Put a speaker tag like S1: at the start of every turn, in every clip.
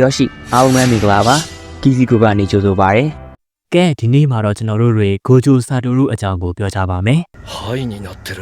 S1: ယောရှိအားလုံးပဲမင်္ဂလာပါကီစီဂရုပ်ကနေကြိုဆိုပါရစေ
S2: ကဲဒီနေ့မှာတော့ကျွန်တော်တို့တွေဂိုဂျိုစာတိုရုအကြောင်းကိုပြောကြပါမယ်
S3: ハイになってる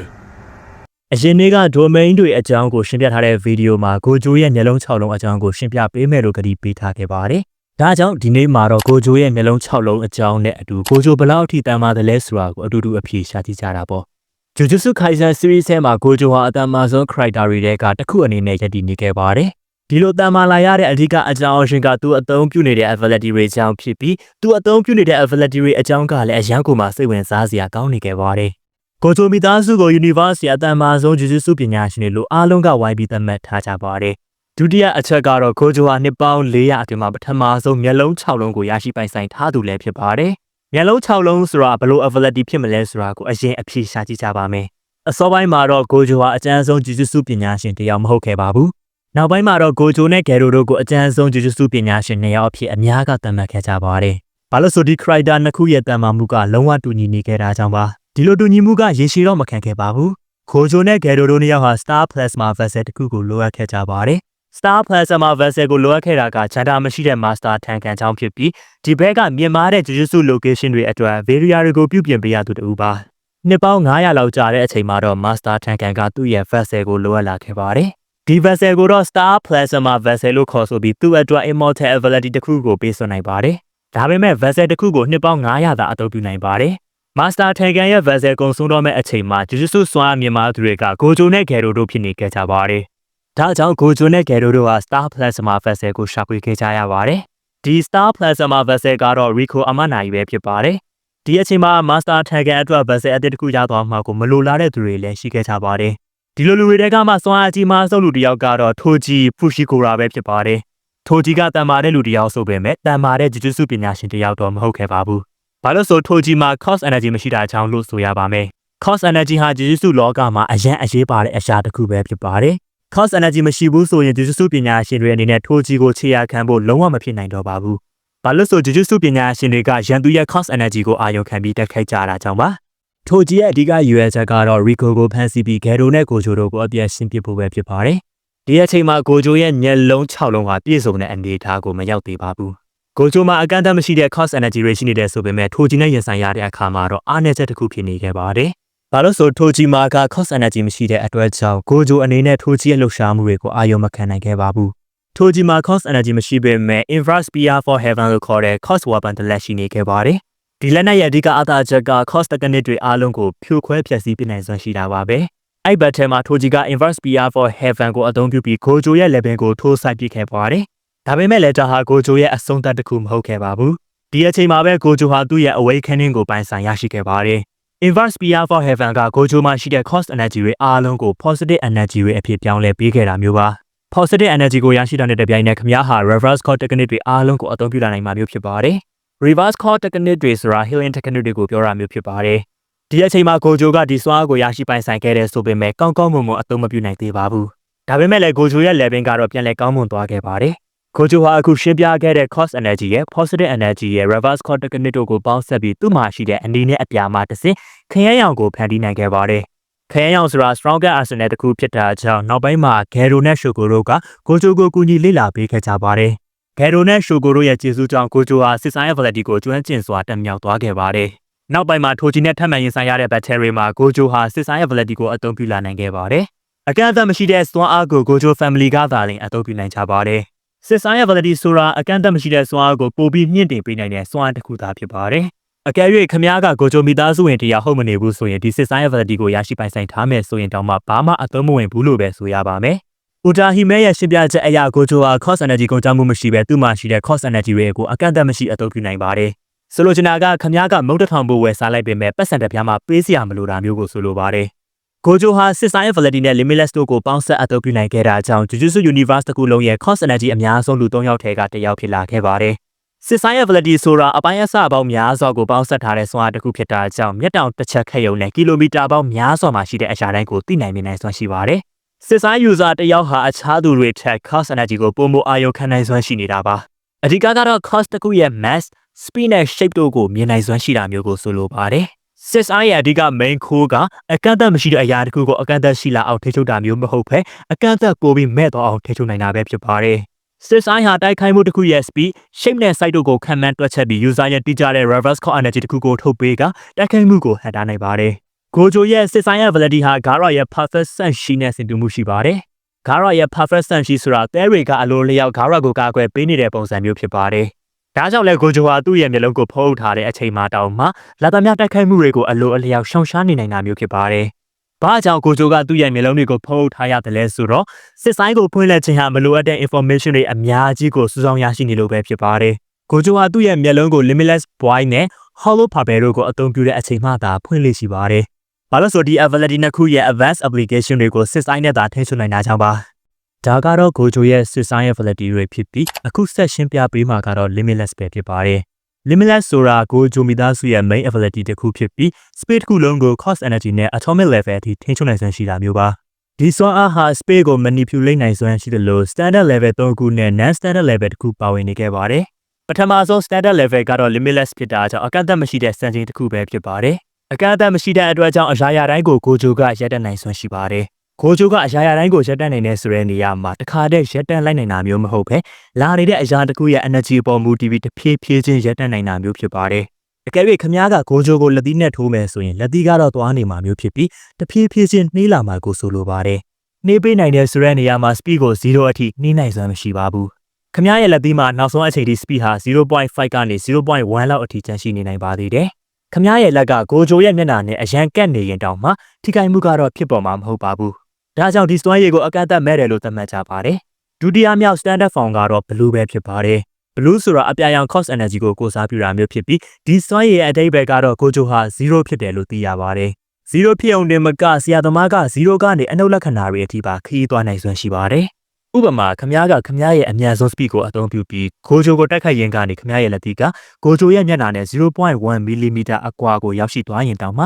S2: ။အရင်နေ့က domain တွေအကြောင်းကိုရှင်းပြထားတဲ့ဗီဒီယိုမှာဂိုဂျိုရဲ့မျက်လုံး6လုံးအကြောင်းကိုရှင်းပြပေးမယ်လို့ကတိပေးထားခဲ့ပါတယ်။ဒါကြောင့်ဒီနေ့မှာတော့ဂိုဂျိုရဲ့မျက်လုံး6လုံးအကြောင်းနဲ့အတူဂိုဂျိုဘယ်လောက်အထိတန်မာတယ်လဲဆိုတာကိုအတူတူအဖြေရှာကြည့်ကြတာပေါ့။ Jujutsu Kaisen series ထဲမှာဂိုဂျိုဟာအတန်မာဆုံး character တွေထဲကတစ်ခုအနေနဲ့ရည်တည်နေခဲ့ပါတယ်။ ဒီလိုတန်မာလာရတဲ့အဓိကအကြောင်းအရှင်ကသူအသုံးပြုနေတဲ့ ability တွေအကြောင်းဖြစ်ပြီးသူအသုံးပြုနေတဲ့ ability တွေအကြောင်းကလည်းအရန်ကိုမှစိတ်ဝင်စားစရာကောင်းနေခဲ့ပါတယ်။ကိုချိုမီသားစုကို University အတန်မာဆုံးဂျူဂျူစုပညာရှင်တွေလို့အားလုံးကဝိုင်းပြီးသတ်မှတ်ထားကြပါတယ်။ဒုတိယအချက်ကတော့ကိုချိုဟာနှစ်ပေါင်း400အတွင်းမှာပထမဆုံးမျက်လုံး6လုံးကိုရရှိပိုင်ဆိုင်ထားသူလည်းဖြစ်ပါတယ်။မျက်လုံး6လုံးဆိုတာဘယ်လို ability ဖြစ်မလဲဆိုတာကိုအရင်အဖြေရှာကြည့်ကြပါမယ်။အစောပိုင်းမှာတော့ကိုချိုဟာအကျန်းဆုံးဂျူဂျူစုပညာရှင်တစ်ယောက်မဟုတ်ခဲ့ပါဘူး။ နောက်ပိုင်းမှာတော့ကိုချိုနဲ့ဂယ်ရိုတို့ကိုအကျန်းဆုံးဂျူဂျူစုပညာရှင်နှစ်ယောက်အဖြစ်အများကသတ်မှတ်ခဲ့ကြပါတယ်။ဘာလို့ဆိုဒီ character နှစ်ခုရဲ့တန်မာမှုကလုံးဝတူညီနေခဲ့တာကြောင့်ပါ။ဒီလိုတူညီမှုကရေရှည်တော့မခံခဲ့ပါဘူး။ကိုချိုနဲ့ဂယ်ရိုတို့နှစ်ယောက်ဟာ Star Plasma Vessel တစ်ခုကိုလိုအပ်ခဲ့ကြပါတယ်။ Star Plasma Vessel ကိုလိုအပ်ခဲ့တာကဂျန်တာမရှိတဲ့ Master ထံခံကြောင်းဖြစ်ပြီးဒီဘက်ကမြင်မာတဲ့ဂျူဂျူစု location တွေအတွက် Varia တွေကိုပြုပြင်ပေးရသူတူပါ။နှစ်ပေါင်း900လောက်ကြာတဲ့အချိန်မှာတော့ Master ထံခံကသူ့ရဲ့ Vessel ကိုလိုအပ်လာခဲ့ပါတယ်။ ဒီ Vessel ကိုတော့ Star Plasma Vessel လို့ခေါ်ဆိုပြီးသူ့အတွက် Immortal Ability တစ်ခုကိုပေးစွမ်းနိုင်ပါတယ်။ဒါပေမဲ့ Vessel တစ်ခုကိုနှစ်ပေါင်း900သာအသုံးပြုနိုင်ပါတယ်။ Master ထံခံရဲ့ Vessel ကုံဆုံးတော့မဲ့အချိန်မှာဂျူဂျူစုစွမ်းအားမြင်မာသူတွေကဂိုဂျိုနဲ့ဂယ်ရိုတို့ဖြစ်နေခဲ့ကြပါတယ်။ဒါကြောင့်ဂိုဂျိုနဲ့ဂယ်ရိုတို့ဟာ Star Plasma Vessel ကိုရှာဖွေခဲ့ကြရပါတယ်။ဒီ Star Plasma Vessel ကတော့ Rico အမနာကြီးပဲဖြစ်ပါတယ်။ဒီအချိန်မှာ Master ထံခံအတွက် Vessel အသစ်တစ်ခုရသွားမှာကိုမလိုလားတဲ့သူတွေလည်းရှိခဲ့ကြပါတယ်။ ဒီလိုလူတွေတဲကမှစွမ်းအားကြီးမားဆုံးလူတစ်ယောက်ကတော့ထိုဂျီဖူရှိကိုရာပဲဖြစ်ပါတယ်။ထိုဂျီကတန်မာတဲ့လူတစ်ယောက်ဆိုပေမဲ့တန်မာတဲ့ဂျူဂျူစုပညာရှင်တစ်ယောက်တော့မဟုတ်ခဲ့ပါဘူး။ဘာလို့ဆိုထိုဂျီမှာ cost energy မရှိတာကြောင့်လို့ဆိုရပါမယ်။ cost energy ဟာဂျူဂျူစုလောကမှာအရန်အရေးပါတဲ့အရာတစ်ခုပဲဖြစ်ပါတယ်။ cost energy မရှိဘူးဆိုရင်ဂျူဂျူစုပညာရှင်တွေအနေနဲ့ထိုဂျီကိုခြေရခံဖို့လုံးဝမဖြစ်နိုင်တော့ပါဘူး။ဘာလို့ဆိုဂျူဂျူစုပညာရှင်တွေကရန်သူရဲ့ cost energy ကိုအာရုံခံပြီးတက်ခိုက်ကြတာကြောင့်ပါ။ ထိုဂျီရဲ့အဓိကရွေးချက်ကတော့ Rico ကိုဖန်ဆီးပြီးဂယ်ရိုနဲ့ကိုဂျိုတို့ကိုအပြည့်ရှင်းပြဖို့ပဲဖြစ်ပါတယ်။ဒီအချိန်မှာကိုဂျိုရဲ့မျက်လုံး6လုံးဟာပြည့်စုံတဲ့အနေအထားကိုမရောက်သေးပါဘူး။ကိုဂျိုမှာအကန့်အသတ်မရှိတဲ့ cost energy တွေရှိနေတဲ့ဆိုပေမဲ့ထိုဂျီနဲ့ရင်ဆိုင်ရတဲ့အခါမှာတော့အားနည်းချက်တစ်ခုဖြစ်နေခဲ့ပါတယ်။ဘာလို့ဆိုထိုဂျီမှာက cost energy မရှိတဲ့အတွက်ကြောင့်ကိုဂျိုအနေနဲ့ထိုဂျီရဲ့လှုပ်ရှားမှုတွေကိုအာရုံမခံနိုင်ခဲ့ပါဘူး။ထိုဂျီမှာ cost energy မရှိပေမဲ့ Infra Spear for Heaven လို့ခေါ်တဲ့ cost weapon တစ်လက်ရှိနေခဲ့ပါတယ်။ ဒီလက်နက်ရဲ့အဓိကအသာချက်က cost တကနစ်တွေအားလုံးကိုဖြိုခွဲဖျက်ဆီးပြနိုင်စွမ်းရှိတာပါပဲ။အဲ့ဘက်ထဲမှာထိုဂျီက Inverse Spear for Heaven ကိုအသုံးပြုပြီးကိုဂျိုရဲ့ level ကိုထိုးဆိုင်ပစ်ခဲ့ပါတယ်။ဒါပေမဲ့လည်းဒါဟာကိုဂျိုရဲ့အဆုံးသတ်တစ်ခုမဟုတ်ခဲ့ပါဘူး။ဒီအချိန်မှာပဲကိုဂျိုဟာသူ့ရဲ့ awakening ကိုပိုင်ဆိုင်ရရှိခဲ့ပါတယ်။ Inverse Spear for Heaven ကကိုဂျိုမှာရှိတဲ့ cost energy တွေအားလုံးကို positive energy တွေအဖြစ်ပြောင်းလဲပေးခဲ့တာမျိုးပါ။ positive energy ကိုရရှိတာနဲ့တပြိုင်နက်ခမည်းဟာ reverse core technique တွေအားလုံးကိုအသုံးပြုလာနိုင်မှာမျိုးဖြစ်ပါတယ်။ reverse core technique တွေဆိုတာ healing technique တွေကိုပြောတာမျိုးဖြစ်ပါတယ်။ဒီအချိန်မှာကိုဂျိုကဒီစွမ်းအားကိုရရှိပိုင်ဆိုင်ခဲ့တဲ့ဆိုပေမဲ့ကောင်းကောင်းမွန်မွန်အသုံးမပြုနိုင်သေးပါဘူး။ဒါပေမဲ့လည်းကိုဂျိုရဲ့ level ကတော့ပြန်လည်ကောင်းမွန်သွားခဲ့ပါတယ်။ကိုဂျိုဟာအခုရှင်းပြခဲ့တဲ့ cost energy ရဲ့ positive energy ရဲ့ reverse core technique တို့ကိုပေါင်းစပ်ပြီးသူ့မှာရှိတဲ့အနေနဲ့အပြာမှာတစ်စင်းခရမ်းရောင်ကိုဖန်တီးနိုင်ခဲ့ပါတယ်။ခရမ်းရောင်ဆိုတာ stronger arsenal တစ်ခုဖြစ်တာကြောင့်နောက်ပိုင်းမှာ Gero နဲ့ Shoko တို့ကကိုဂျိုကိုကူညီလေ့လာပေးခဲ့ကြပါတယ်။ ဂယ်ရိုနဲ့ရှိုကိုတို့ရဲ့ကျေးဇူးကြောင့်ကိုဂျိုဟာစစ်ဆိုင်ရဲ့ ability ကိုကျွမ်းကျင်စွာတက်မြောက်သွားခဲ့ပါတယ်။နောက်ပိုင်းမှာထိုဂျီနဲ့ထပ်မံရင်ဆိုင်ရတဲ့ battery မှာကိုဂျိုဟာစစ်ဆိုင်ရဲ့ ability ကိုအသုံးပြုလာနိုင်ခဲ့ပါတယ်။အကန့်အသတ်မရှိတဲ့စွမ်းအားကိုကိုဂျို family ကသာလျှင်အသုံးပြုနိုင်ကြပါတယ်။စစ်ဆိုင်ရဲ့ ability ဆိုတာအကန့်အသတ်မရှိတဲ့စွမ်းအားကိုပိုပြီးမြင့်တင်ပေးနိုင်တဲ့စွမ်းအားတစ်ခုသာဖြစ်ပါတယ်။အကယ်၍ခမားကကိုဂျိုမီသားစုဝင်တရားဟုတ်မနေဘူးဆိုရင်ဒီစစ်ဆိုင်ရဲ့ ability ကိုရရှိပိုင်ဆိုင်ထားမယ်ဆိုရင်တောင်မှဘာမှအသုံးမဝင်ဘူးလို့ပဲဆိုရပါမယ်။ ဥတာဟီမဲရဲ့ရှင်းပြချက်အရကိုဂျိုဟာ cost energy ကုန်ကျမှုမရှိဘဲသူ့မှာရှိတဲ့ cost energy တွေကိုအကန့်အသတ်မရှိအသုံးပြုနိုင်ပါတယ်။ဆိုလိုချင်တာကခမားကမုတ်တထောင်ဖို့ဝယ်စားလိုက်ပေမဲ့ပတ်စံတစ်ပြားမှပေးစရာမလိုတာမျိုးကိုဆိုလိုပါတယ်။ကိုဂျိုဟာစစ်ဆိုင် ability နဲ့ limitless တို့ကိုပေါင်းစပ်အသုံးပြုနိုင်ခဲ့တာကြောင့် Jujutsu Universe တစ်ခုလုံးရဲ့ cost energy အများဆုံးလူ၃ယောက်ထဲကတစ်ယောက်ဖြစ်လာခဲ့ပါတယ်။စစ်ဆိုင် ability ဆိုတာအပိုင်းအစပေါင်းများစွာကိုပေါင်းစပ်ထားတဲ့စွမ်းအားတစ်ခုဖြစ်တာကြောင့်မျက်တောင်တစ်ချက်ခက်ယုံနဲ့ကီလိုမီတာပေါင်းများစွာမှာရှိတဲ့အရာတိုင်းကိုသိနိုင်မြင်နိုင်စွမ်းရှိပါတယ်။ စစ်ဆိုင် user တစ်ယောက်ဟာအခြားသူတွေထက် cost energy ကိုပုံမအာရုံခံနိုင်စွမ်းရှိနေတာပါ။အဓိကကတော့ cost တစ်ခုရဲ့ mass, speed နဲ့ shape တို့ကိုမြင်နိုင်စွမ်းရှိတာမျိုးကိုဆိုလိုပါတယ်။ SIS-I ရဲ့အဓိက main core ကအကန့်အသတ်မရှိတဲ့အရာတစ်ခုကိုအကန့်အသတ်ရှိလာအောင်ထိချုပ်တာမျိုးမဟုတ်ဘဲအကန့်အသတ်ပိုပြီးမဲ့တော့အောင်ထိချုပ်နိုင်တာပဲဖြစ်ပါတယ်။စစ်ဆိုင်ဟာတိုက်ခိုက်မှုတစ်ခုရဲ့ speed shape နဲ့ size တို့ကိုခံမှန်းတွက်ချက်ပြီး user ရဲ့တိကျတဲ့ reverse core energy တစ်ခုကိုထုတ်ပေးကတိုက်ခိုက်မှုကိုဟန်တာနိုင်ပါတယ်။ ကိုဂျိုရဲ့စစ်ဆိုင်ရဲ့ ability ဟာ Gara ရဲ့ perfect sense ရှိနဲ့ဆင်တူမှုရှိပါတယ်။ Gara ရဲ့ perfect sense ရှိဆိုတာတဲတွေကအလိုလျောက် Gara ကိုကာကွယ်ပေးနေတဲ့ပုံစံမျိုးဖြစ်ပါတယ်။ဒါကြောင့်လဲကိုဂျိုဟာသူ့ရဲ့မျက်လုံးကိုဖုံးထားတဲ့အချိန်မှတောင်မှလာသမတိုက်ခိုက်မှုတွေကိုအလိုအလျောက်ရှောင်ရှားနေနိုင်တာမျိုးဖြစ်ပါတယ်။ဘာကြောင့်ကိုဂျိုကသူ့ရဲ့မျက်လုံးတွေကိုဖုံးထားရတယ်လဲဆိုတော့စစ်ဆိုင်ကိုဖွင့်လက်ခြင်းဟာမလိုအပ်တဲ့ information တွေအများကြီးကိုစုဆောင်းရရှိနေလို့ပဲဖြစ်ပါတယ်။ကိုဂျိုဟာသူ့ရဲ့မျက်လုံးကို limitless void နဲ့ hollow puppet တို့ကိုအသုံးပြုတဲ့အချိန်မှသာဖွင့်လေ့ရှိပါတယ်။ ဘာလို့ဆိုဒီ ability နှစ်ခုရဲ့ advanced application တွေကိုစစ်ဆိုင်နဲ့သာထိန်းချုပ်နိုင်တာကြောင့်ပါ။ဒါကတော့ကိုဂျိုရဲ့စစ်ဆိုင် ability တွေဖြစ်ပြီးအခုဆက်ရှင်းပြပေးမှာကတော့ limitless ပဲဖြစ်ပါတယ်။ limitless ဆိုတာကိုဂျိုမီသားစုရဲ့ main ability တစ်ခုဖြစ်ပြီး space တစ်ခုလုံးကို cost energy နဲ့ atomic level အထိထိန်းချုပ်နိုင်စွမ်းရှိတာမျိုးပါ။ဒီစွမ်းအားဟာ space ကို manipulate နိုင်စွမ်းရှိတယ်လို့ standard level 3ခုနဲ့ non standard level တစ်ခုပါဝင်နေခဲ့ပါတယ်။ပထမဆုံး standard level ကတော့ limitless ဖြစ်တာကြောင့်အကန့်အသတ်မရှိတဲ့စံချိန်တစ်ခုပဲဖြစ်ပါတယ်။ အကန့်အသတ်မရှိတဲ့အတွက်ကြောင့်အရာရာတိုင်းကိုကိုဂျိုကရက်တက်နိုင်စွမ်းရှိပါတယ်။ကိုဂျိုကအရာရာတိုင်းကိုရက်တက်နိုင်တဲ့ဆိုတဲ့နေရာမှာတခါတည်းရက်တက်လိုက်နိုင်တာမျိုးမဟုတ်ပဲလာနေတဲ့အရာတစ်ခုရဲ့ energy ပေါ်မူတည်ပြီးတစ်ဖြည်းဖြည်းချင်းရက်တက်နိုင်တာမျိုးဖြစ်ပါတယ်။အကယ်၍ခမားကကိုဂျိုကိုလက်သီးနဲ့ထိုးမယ်ဆိုရင်လက်သီးကတော့သွားနေမှာမျိုးဖြစ်ပြီးတဖြည်းဖြည်းချင်းနှေးလာမှာကိုဆိုလိုပါတယ်။နှေးပေးနိုင်တဲ့ဆိုတဲ့နေရာမှာ speed ကို0အထိနှေးနိုင်စွမ်းမရှိပါဘူး။ခမားရဲ့လက်သီးမှာနောက်ဆုံးအချိန်ထိ speed ဟာ0.5ကနေ0.1လောက်အထိကျန်ရှိနေနိုင်ပါသေးတယ်။ ခမားရဲ့လက်ကကိုဂျိုရဲ့မျက်နှာနဲ့အရန်ကက်နေရင်တောင်မှထိခိုက်မှုကတော့ဖြစ်ပေါ်မှာမဟုတ်ပါဘူး။ဒါကြောင့်ဒီစွမ်းရည်ကိုအကန့်အသတ်မဲ့တယ်လို့သတ်မှတ်ကြပါတယ်။ဒုတိယမြောက် standard form ကတော့ blue ပဲဖြစ်ပါတယ်။ blue ဆိုတာအပြာရောင် cost energy ကိုကိုစားပြုတာမျိုးဖြစ်ပြီးဒီစွမ်းရည်ရဲ့အတိတ်ဘက်ကတော့ကိုဂျိုဟာ0ဖြစ်တယ်လို့သိရပါတယ်။0ဖြစ်အောင်တင်မကဆရာသမားက0ကနေအနှုတ်လက္ခဏာတွေအထိပါခရီးသွားနိုင်စွမ်းရှိပါတယ်။ ဥပမာခမားကခမားရဲ့အမြန်ဆုံး speed ကိုအသုံးပြုပြီးကိုဂျိုကိုတိုက်ခိုက်ရင်ကနေခမားရဲ့လက်တီကကိုဂျိုရဲ့မျက်နှာနဲ့0.1 mm အကွာကိုရောက်ရှိသွားရင်တောင်မှ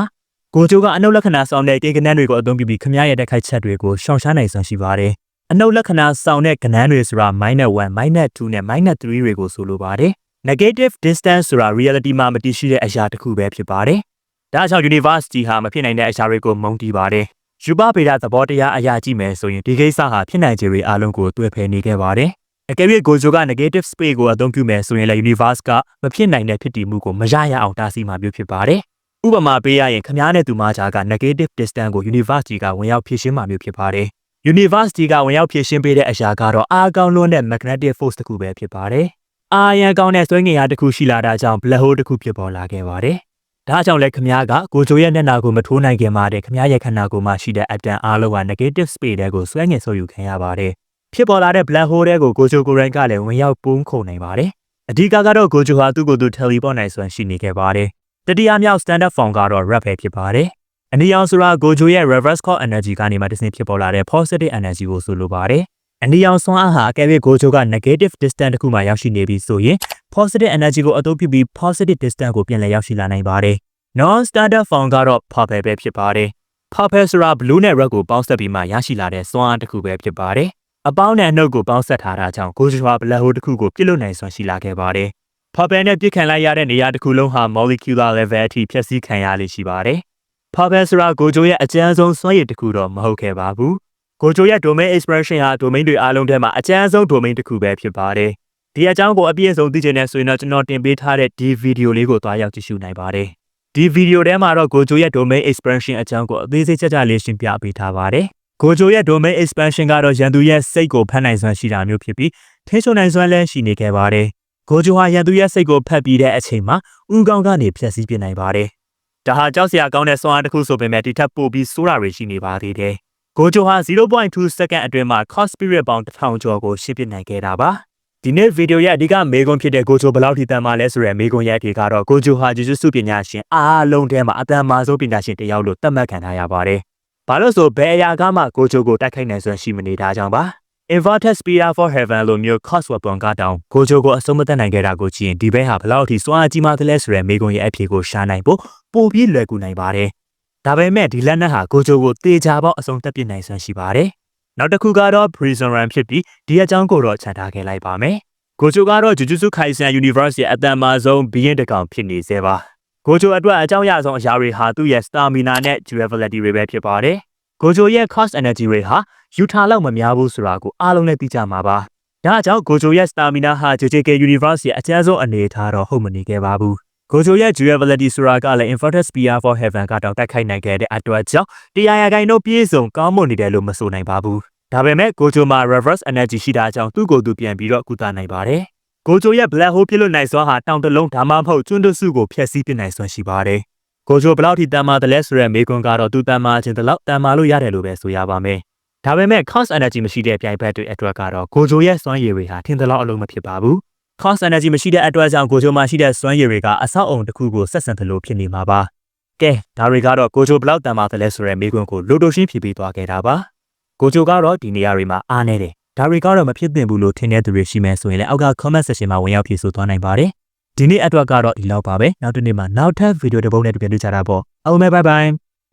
S2: ကိုဂျိုကအနှုတ်လက္ခဏာဆောင်တဲ့ကိန်းကနန်းတွေကိုအသုံးပြုပြီးခမားရဲ့တိုက်ခိုက်ချက်တွေကိုရှောင်ရှားနိုင်စွမ်းရှိပါတယ်။အနှုတ်လက္ခဏာဆောင်တဲ့ကနန်းတွေဆိုတာ -1, -2 နဲ့ -3 တွေကိုဆိုလိုပါတယ်။ negative distance ဆိုတာ reality မှာမတည်ရှိတဲ့အရာတစ်ခုပဲဖြစ်ပါတယ်။ဒါကြောင့် university ဟာမဖြစ်နိုင်တဲ့အရာတွေကိုမုံတီးပါတယ်။ ယူပပေဒသဘောတရားအရာကြည့်မယ်ဆိုရင်ဒီကိစ္စဟာဖြစ်နိုင်ခြေတွေအလုံးကိုတွေ့ဖယ်နေခဲ့ပါတယ်။အကယ်၍ကိုဂျိုက negative space ကိုအသုံးပြုမယ်ဆိုရင်လည်း universe ကမဖြစ်နိုင်တဲ့ဖြစ်တည်မှုကိုမရရအောင်တားဆီးမှာမျိုးဖြစ်ပါတယ်။ဥပမာပေးရရင်ခမားနဲ့သူမကြားက negative distance ကို university ကဝင်ရောက်ဖြည့်ရှင်းမှာမျိုးဖြစ်ပါတယ်။ university ကဝင်ရောက်ဖြည့်ရှင်းပေးတဲ့အရာကတော့အားကောင်းလွန်းတဲ့ magnetic force တစ်ခုပဲဖြစ်ပါတယ်။အားရန်ကောင်းတဲ့စွဲငင်အားတစ်ခုရှိလာတာကြောင့် black hole တစ်ခုဖြစ်ပေါ်လာခဲ့ပါတယ်။ ဒါကြောင့်လဲခမားကကိုဂျိုရဲ့မျက်နှာကိုမထိုးနိုင်ခင်မှာတည်းခမားရဲ့ခန္ဓာကိုယ်မှာရှိတဲ့အတန်အားလုံးက negative space တွေကိုဆွဲငင်ဆိုယူခံရပါတယ်။ဖြစ်ပေါ်လာတဲ့ black hole တွေကိုကိုဂျိုကိုရိုင်းကလည်းဝင်ရောက်ပုံးခုန်နိုင်ပါတယ်။အဓိကကတော့ကိုဂျိုဟာသူ့ကိုယ်သူ teleport နိုင်စွမ်းရှိနေခဲ့ပါတယ်။တတိယမြောက် standard form ကတော့ rap ပဲဖြစ်ပါတယ်။အနီရောင်ဆိုတာကိုဂျိုရဲ့ reverse core energy ကနေမှတစ်ဆင့်ဖြစ်ပေါ်လာတဲ့ positive energy ကိုဆိုလိုပါတယ်။ အနီရောင်စွမ်းအားဟာအကယ်၍ကိုဂျိုက negative distance တစ်ခုမှရောက်ရှိနေပြီဆိုရင် positive energy ကိုအသုံးပြုပြီး positive distance ကိုပြန်လည်ရောက်ရှိလာနိုင်ပါတယ်။ non standard form ကတော့ purple ပဲဖြစ်ပါတယ်။ purple ဆိုတာ blue နဲ့ red ကိုပေါင်းစပ်ပြီးမှရရှိလာတဲ့စွမ်းအားတစ်ခုပဲဖြစ်ပါတယ်။အပေါင်းနဲ့အနှုတ်ကိုပေါင်းစပ်ထားတာကြောင့်ကိုဂျိုဟာ black hole တစ်ခုကိုပြစ်လွတ်နိုင်စွမ်းရှိလာခဲ့ပါတယ်။ purple နဲ့ပြစ်ခံလိုက်ရတဲ့နေရာတစ်ခုလုံးဟာ molecular level အထိဖျက်ဆီးခံရလိမ့်ရှိပါတယ်။ purple ဆိုတာကိုဂျိုရဲ့အကျဉ်းဆုံးစွမ်းရည်တစ်ခုတော့မဟုတ်ခဲ့ပါဘူး။ ကိုဂျိုရဲ့ domain expression ဟာ domain တွေအားလုံးထဲမှာအကျဉ်းဆုံး domain တစ်ခုပဲဖြစ်ပါတယ်။ဒီအကြောင်းကိုအပြည့်အစုံသိချင်တဲ့ဆိုရင်တော့ကျွန်တော်တင်ပေးထားတဲ့ဒီဗီဒီယိုလေးကိုသွားရောက်ကြည့်ရှုနိုင်ပါတယ်။ဒီဗီဒီယိုထဲမှာတော့ Gojo ရဲ့ domain expansion အကြောင်းကိုအသေးစိတ်ကြကြလေးရှင်းပြပေးထားပါတယ်။ Gojo ရဲ့ domain expansion ကတော့ရန်သူရဲ့စိတ်ကိုဖမ်းနိုင်စွမ်းရှိတာမျိုးဖြစ်ပြီးထိချုံနိုင်စွမ်းလည်းရှိနေခဲ့ပါတယ်။ Gojo ဟာရန်သူရဲ့စိတ်ကိုဖတ်ပြီးတဲ့အချိန်မှာဥကောင်းကနေဖျက်ဆီးပြနိုင်ပါတယ်။ဒါဟာကြောက်စရာကောင်းတဲ့စွမ်းအားတစ်ခုဆိုပေမဲ့ဒီထက်ပိုပြီးဆိုးတာတွေရှိနေပါသေးတယ်။ Gojo ဟာ0.2 second အတွင်းမှာ Cos Spirit ပေါင်း1000ကျော်ကိုရှင်းပြနိုင်ခဲ့တာပါ။ဒီနေ့ဗီဒီယိုရဲ့အဓိကမေးခွန်းဖြစ်တဲ့ Gojo ဘယ်လောက်ထိတန်မှလဲဆိုတဲ့မေးခွန်းရဲ့အဖြေကတော့ Gojo ဟာ Jujutsu ပညာရှင်အားလုံးထဲမှာအတန်မာဆုံးပညာရှင်တစ်ယောက်လို့သတ်မှတ်ခံထားရပါတယ်။ဘာလို့ဆိုဘယ်အရာကမှ Gojo ကိုတိုက်ခိုက်နိုင်စွမ်းရှိမနေတာကြောင့်ပါ။ Inverted Spear for Heaven လို့မျိုး Cos Weapon ကတောင် Gojo ကိုအဆုံးမသက်နိုင်ခဲ့တာကိုကြည့်ရင်ဒီဘဲဟာဘယ်လောက်ထိစွမ်းအားကြီးမှသလဲဆိုတဲ့မေးခွန်းရဲ့အဖြေကိုရှာနိုင်ဖို့ပိုပြီးလွယ်ကူနိုင်ပါတယ်။ ဒါပေမဲ့ဒီလက်နက်ဟာ Gojo ကိုတေချာပေါက်အဆုံးတက်ပြစ်နိုင်စွမ်းရှိပါတယ်။နောက်တစ်ခုကတော့ Prison Run ဖြစ်ပြီးဒီအကြောင်းကိုတော့ခြံထားခဲ့လိုက်ပါမယ်။ကိုဂျိုကတော့ Jujutsu Kaisen Universe ရဲ့အတန်မာဆုံးဘီရင်တကောင်ဖြစ်နေသေးပါ။ကိုဂျိုအတွက်အကြောင်းအရာဆုံးအရာတွေဟာသူ့ရဲ့ stamina နဲ့ durability တွေပဲဖြစ်ပါတယ်။ကိုဂျိုရဲ့ cost energy တွေဟာယူထားလောက်မများဘူးဆိုတာကိုအားလုံးလည်းသိကြမှာပါ။ဒါကြောင့်ကိုဂျိုရဲ့ stamina ဟာ JJK Universe ရဲ့အကျဉ်းဆုံးအနေအထားတော့ဟုတ်မနေခဲ့ပါဘူး ကိုဂျိုရဲ့ durability ဆိုတာကလည်း Inverted Spear for Heaven ကတော့တိုက်ခိုက်နိုင်ခဲ့တဲ့အတွက်ကြောင့်တရားရဂိုင်တို့ပြည့်စုံကောင်းမွန်နေတယ်လို့မဆိုနိုင်ပါဘူးဒါပေမဲ့ကိုဂျိုမှာ reverse energy ရှိတာကြောင့်သူ့ကိုယ်သူပြန်ပြီးတော့ကုသနိုင်ပါတယ်ကိုဂျိုရဲ့ black hole ဖြစ်လို့နိုင်စွာဟာတောင်တလုံးဒါမှမဟုတ်ကျွန်းတစုကိုဖျက်ဆီးပစ်နိုင်စွမ်းရှိပါတယ်ကိုဂျိုဘယ်လောက်ထိတန်မာတယ်လဲဆိုရဲမေကွန်ကတော့သူတန်မာခြင်းတလောက်တန်မာလို့ရတယ်လို့ပဲဆိုရပါမယ်ဒါပေမဲ့ cost energy မရှိတဲ့ပြိုင်ဘက်တွေအတွက်ကတော့ကိုဂျိုရဲ့စွမ်းရည်တွေဟာထင်သလောက်အလုံးမဖြစ်ပါဘူး cost energy မရှိတဲ့အတွက်ကြောင့်ကိုဂျိုမှာရှိတဲ့စွမ်းရည်တွေကအဆောက်အုံတစ်ခုကိုဆက်ဆံသလိုဖြစ်နေမှာပါကဲဒါတွေကတော့ကိုဂျိုဘယ်လောက်တန်မာတယ်လဲဆိုရဲမေကွန်ကိုလိုတိုရှင်းဖြေပေးသွားခဲ့တာပါကိုဂျိုကတော့ဒီနေရာတွေမှာအားနေတယ်ဒါတွေကတော့မဖြစ်သင့်ဘူးလို့ထင်တဲ့သူတွေရှိမယ်ဆိုရင်လည်းအောက်က comment section မှာဝင်ရောက်ဖြေဆိုသွားနိုင်ပါတယ်ဒီနေ့အတွက်ကတော့ဒီလောက်ပါပဲနောက်တစ်နေ့မှာနောက်ထပ်ဗီဒီယိုတစ်ပုဒ်နဲ့ပြန်တွေ့ကြတာပေါ့အားလုံးပဲ bye bye